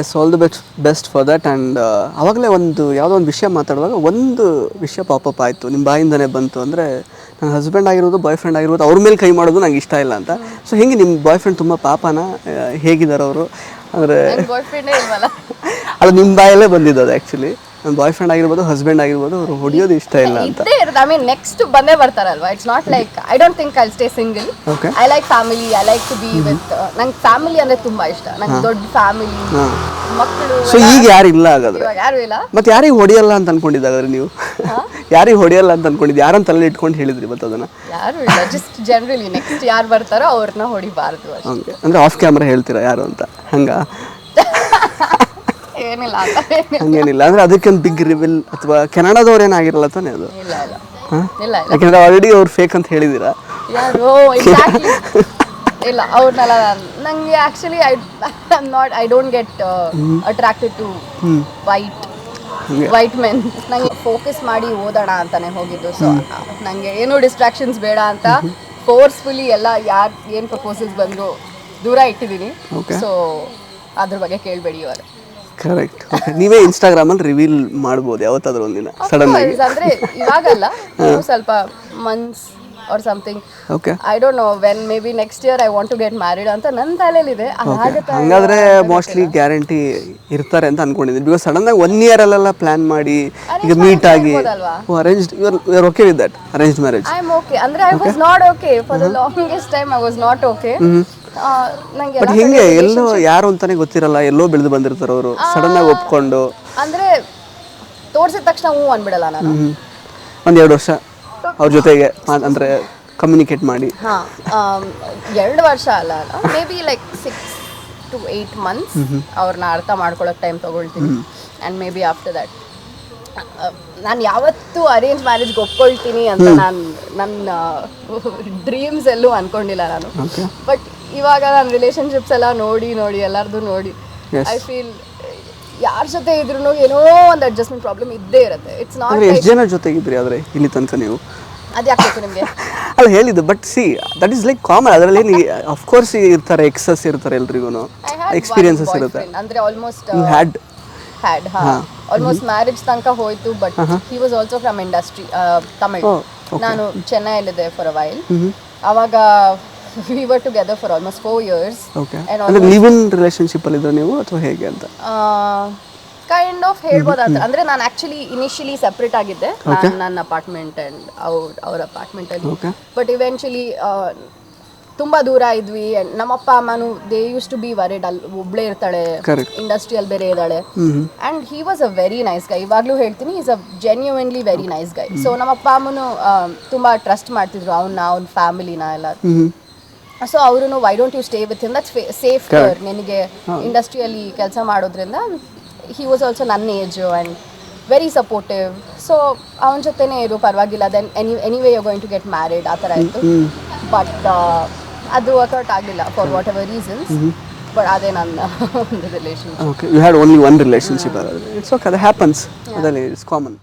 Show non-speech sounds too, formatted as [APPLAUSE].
Yes all the best best for that and ಆವಾಗಲೇ ಒಂದು ಯಾವುದೋ ಒಂದು ವಿಷಯ ಮಾತಾಡುವಾಗ ಒಂದು ವಿಷಯ ಪಾಪಪ್ ಆಯಿತು. ನಿಮ್ಮ ಬಾಯಿಂದನೇ ಬಂತು ಅಂದರೆ ನನ್ನ ಹಸ್ಬೆಂಡ್ ಆಗಿರೋದು ಬಾಯ್ ಫ್ರೆಂಡ್ ಆಗಿರ್ಬೋದು ಅವ್ರ ಮೇಲೆ ಕೈ ಮಾಡೋದು ನಂಗೆ ಇಷ್ಟ ಇಲ್ಲ ಅಂತ. ಸೊ ಹೆಂಗೆ ನಿಮ್ಮ ಬಾಯ್ ಫ್ರೆಂಡ್ ತುಂಬ ಪಾಪನ? ಹೇಗಿದ್ದಾರೆ ಅವರು? ಅಂದರೆ ಅದು ನಿಮ್ಮ ಬಾಯಲ್ಲೇ ಬಂದಿದ್ದು ಅದು ಆ್ಯಕ್ಚುಲಿ ನನ್ನ ಬಾಯ್ ಫ್ರೆಂಡ್ ಆಗಿರ್ಬೋದು ಹಸ್ಬೆಂಡ್ ಆಗಿರ್ಬೋದು ಅವರು ಹೊಡಿಯೋದು ಇಷ್ಟ ಇಲ್ಲ ಅಂತ. ಇದ್ದೇ ಇರುತ್ತೆ ಐ ಮೀನ್ ನೆಕ್ಸ್ಟ್ ಬಂದೇ ಬರ್ತಾರಲ್ವಾ? It's not like I don't think I stay single Okay. I like family I like to be with ನಂಗೆ ಫ್ಯಾಮಿಲಿ ಅಂದ್ರೆ ತುಂಬಾ ಇಷ್ಟ. ನಂಗೆ ದೊಡ್ಡ ಫ್ಯಾಮಿಲಿ ಹಾಂ. ಮಕ್ಕಳು ಸೊ ಈಗ ಯಾರು ಇಲ್ಲ ಹಾಗಾದ್ರೆ? ಇವಾಗ ಯಾರು ಇಲ್ಲ? ಮತ್ತೆ ಯಾರಿಗೆ ಹೊಡಿಯಲ್ಲ ಅಂತ ಅನ್ಕೊಂಡಿದ್ದಾದ್ರೆ ನೀವು? [LAUGHS] ಯಾರಿಗೆ ಹೊಡಿಯಲ್ಲ ಅಂತ ಅನ್ಕೊಂಡಿದ್ದು? ಯಾರನ್ನ ತಲೆ ಇಟ್ಕೊಂಡು ಹೇಳಿದ್ರಿ ಮತ್ತೆ ಅದನ್ನ? ಯಾರು ಇಲ್ಲ ಜಸ್ಟ್ ಜನರಲಿ ನೆಕ್ಸ್ಟ್ ಯಾರು ಬರ್ತಾರೋ ಅವ್ರನ್ನ ಹೊಡಿಬಾರ್ದು ಅಷ್ಟೇ. ಹಂಗೆ. ಅಂದ್ರೆ ಆಫ್ ಕ್ಯಾಮ್ರಾ ಹೇಳ್ತೀರಾ ಯಾರು ಅಂತ? ಹಂಗ? [LAUGHS] ಏನಿಲ್ಲ. ಹಂಗೇನಿಲ್ಲ. ಅಂದ್ರೆ ಅದಕ್ಕೊಂದು ಬಿಗ್ ರಿವಿಲ್ ಅಥವಾ ಕೆನಡಾದವ್ರು ಏನಾಗಿರಲ್ಲ ತಾನೇ ಅದು? ಇಲ್ಲ ಇಲ್ಲ. ಹಾಂ? ಇಲ್ಲ ಇಲ್ಲ. ಯಾಕಂದ್ರೆ ಆಲ್ರೆಡಿ ಅವ್ರು ಫೇಕ್ ಅಂತ ಹೇಳಿದ್ದೀರಾ ಯಾರು ಎಕ್ಸಾಕ್ಟ್ಲಿ ಇಲ್ಲ ಅವ್ರನ್ನೆಲ್ಲ ನಂಗೆ actually I not I don't get attracted to white ಹಂಗೆ. ವೈಟ್ ಮೆನ್ ನಂಗೆ ಫೋಕಸ್ ಮಾಡಿ ಓದೋಣ ಅಂತಾನೆ ಹೋಗಿದ್ದು. ಸೊ ನಂಗೆ ಏನು ಡಿಸ್ಟ್ರಾಕ್ಷನ್ಸ್ ಬೇಡ ಅಂತ ಫೋರ್ಸ್ಫುಲಿ ಎಲ್ಲ ಯಾರು ಏನು ಪ್ರಪೋಸಲ್ಸ್ ಬಂದ್ರು ದೂರ ಇಟ್ಟಿದ್ದೀನಿ. Okay. ಸೊ ಅದ್ರ ಬಗ್ಗೆ ಕೇಳಬೇಡಿ ಇವಾಗ. ಕರೆಕ್ಟ್ ನೀವೇ ಇನ್ಸ್ಟಾಗ್ರಾಮ್ ಅಲ್ಲಿ ರಿವೀಲ್ ಮಾಡಬಹುದು ಯಾವತ್ತಾದ್ರೂ ಒಂದಿನ ಸಡನ್ ಆಗಿ. ಅಂದ್ರೆ ಇವಾಗಲ್ಲ [LAUGHS] ಸ್ವಲ್ಪ months or something okay I don't know when maybe next year I want to get married ಅಂತ ನನ್ನ ತಲೆಯಲ್ಲಿದೆ. ಇದೆ ಹಂಗಾದ್ರೆ ಮೋಸ್ಟ್ಲಿ ಗ್ಯಾರಂಟಿ ಇರ್ತಾರೆ ಅಂತ ಅನ್ಕೊಂಡಿದ್ದೀನಿ. ಬಿಕಾಸ್ ಸಡನ್ ಆಗಿ ಒನ್ ಇಯರ್ ಅಲ್ಲೆಲ್ಲ ಪ್ಲಾನ್ ಮಾಡಿ ಈಗ ಮೀಟ್ ಆಗಿ arranged you are okay with that arrange marriage I am okay ಅಂದ್ರೆ I was not okay for the longest time I was not okay ನಂಗೆ ಬಟ್ ಹಿಂಗೆ? ಎಲ್ಲೋ ಯಾರು ಅಂತಾನೆ ಗೊತ್ತಿರಲ್ಲ. ಎಲ್ಲೋ ಬೆಳೆದು ಬಂದಿರ್ತಾರೆ ಅವರು ಸಡನ್ ಆಗಿ ಒಪ್ಕೊಂಡು. ಅಂದ್ರೆ ತೋರ್ಸಿದ ತಕ್ಷಣ ಹ್ಞೂ ಅಂದ್ಬಿಡಲ್ಲ ನಾನು. ಒಂದ್ ಎರಡು ವರ್ಷ ಅವ್ರ ಜೊತೆಗೆ ಮಾ- ಅಂದ್ರೆ ಕಮ್ಯುನಿಕೇಟ್ ಮಾಡಿ. ಹಾ ಎರಡು ವರ್ಷ ಅಲ್ಲ maybe like six to eight months ಅವ್ರನ್ನ ಅರ್ಥ ಮಾಡ್ಕೊಳಕ್ ಟೈಮ್ ತಗೊಳ್ತೀನಿ. And maybe after that ನಾನು ಯಾವತ್ತೂ ಅರೇಂಜ್ ಮ್ಯಾರೇಜ್ಗೆ ಒಪ್ಕೊಳ್ತೀನಿ ಅಂತ ನಾನು ನನ್ನ ಡ್ರೀಮ್ಸ್ ಎಲ್ಲೂ ಅನ್ಕೊಂಡಿಲ್ಲ ನಾನು. ಬಟ್ ಇವಾಗ ನಾನು ರಿಲೇಶನ್ಶಿಪ್ಸ್ ಎಲ್ಲ ನೋಡಿ ನೋಡಿ ಎಲ್ಲರದು ನೋಡಿ. ಐ ಫೀಲ್ ಯಾರ ಜೊತೆ ಇದ್ರೂ ಏನೋ ಒಂದು ಅಡ್ಜಸ್ಟ್ಮೆಂಟ್ ಪ್ರಾಬ್ಲಮ್ ಇದ್ದೇ ಇರುತ್ತೆ. ಇಟ್ಸ್ ನಾಟ್ ಎಷ್ಟು ಜನ ಜೊತೆಗಿದ್ರಿ ಆದ್ರೆ ಇಲ್ಲಿ ತನಕ ನೀವು? ಅದು ಯಾಕೆ ಬೇಕು ನಿಮಗೆ? [LAUGHS] ಅಲ್ಲ ಹೇಳಿದ್ದು but see that is like common ಅದರಲ್ಲಿ ಅಫ್ಕೋರ್ಸ್ ಇರ್ತಾರೆ ಎಕ್ಸಸ್ ಇರ್ತಾರೆ ಎಲ್ರಿಗೂ ಎಕ್ಸ್ಪೀರಿಯನ್ಸಸ್ ಇರುತ್ತೆ. ಅಂದ್ರೆ ಆಲ್ಮೋಸ್ಟ್ ಯು ಹ್ಯಾಡ್ ಹ್ಯಾಡ್ ಹಾ. ಆಲ್ಮೋಸ್ಟ್ ಮ್ಯಾರೇಜ್ ತನಕ ಹೋಯ್ತು but he was also from industry Tamil Chennai ನಾನು ಚೆನ್ನೈಲಿದ್ದೆ ಫಾರ್ ಅ ವೈಲ್ ಅವಾಗ we were together for almost four years okay ಅಂದ್ರೆ ಲಿವ್ ಇನ್ ರಿಲೇಶನ್ಶಿಪ್ ಅಲ್ಲಿ ಇದ್ರೆ ನೀವು ಅಥವಾ ಹೇಗೆ ಅಂತ? ಕೈಂಡ್ ಆಫ್ ಹೇಳ್ಬೋದು ಅಂತ. ಅಂದ್ರೆ ನಾನು ಆಕ್ಚುಲಿ ಇನಿಷಿಯಲಿ ಸೆಪರೇಟ್ ಆಗಿದ್ದೆ. ನಾನ್ ನನ್ನ ಅಪಾರ್ಟ್ಮೆಂಟ್ ಅಂಡ್ ಅವ್ರ ಅವ್ರ ಅಪಾರ್ಟ್ಮೆಂಟ್ ಅಲ್ಲಿ. Okay. ಬಟ್ ಇವೆಂಚುಲಿ ತುಂಬಾ ದೂರ ಇದ್ವಿ. ನಮ್ಮ ಅಪ್ಪ ಅಮ್ಮನು they use to be worried ಅಲ್ಲಿ ಒಬ್ಳೇ ಇರ್ತಾಳೆ. ಇಂಡಸ್ಟ್ರಿಯಲ್ ಬೇರೆ ಇದ್ದಾಳೆ. And he was a very nice guy ಇವಾಗ್ಲೂ ಹೇಳ್ತೀನಿ is a genuinely very nice guy so ನಮ್ಮಪ್ಪ ಅಮ್ಮನು ತುಂಬಾ ಟ್ರಸ್ಟ್ ಮಾಡ್ತಿದ್ರು. ಅವನ್ನ ಅವ್ನ ಫ್ಯಾಮಿಲಿನ ಎಲ್ಲ. ಸೊ ಅವರು why don't you stay with him that's safe ನಿನಗೆ ಇಂಡಸ್ಟ್ರಿಯಲ್ಲಿ ಕೆಲಸ ಮಾಡೋದ್ರಿಂದ ಹಿ ವಾಸ್ ಆಲ್ಸೋ ನನ್ನ age and very supportive so ಅವನ ಜೊತೆನೇ ಇರು ಪರವಾಗಿಲ್ಲ. Then any anyway you going to get married ಆ ಥರ ಇತ್ತು. ಬಟ್ ಅದು ವರ್ಕೌಟ್ ಆಗಲಿಲ್ಲ for whatever reasons but ಅದೇ ನನ್ನ [LAUGHS] ಒಂದು relationship okay you had only one relationship it's okay ಅದು ಹ್ಯಾಪನ್ಸ್ ಅದರಲ್ಲಿ ಇಟ್ಸ್ ಕಾಮನ್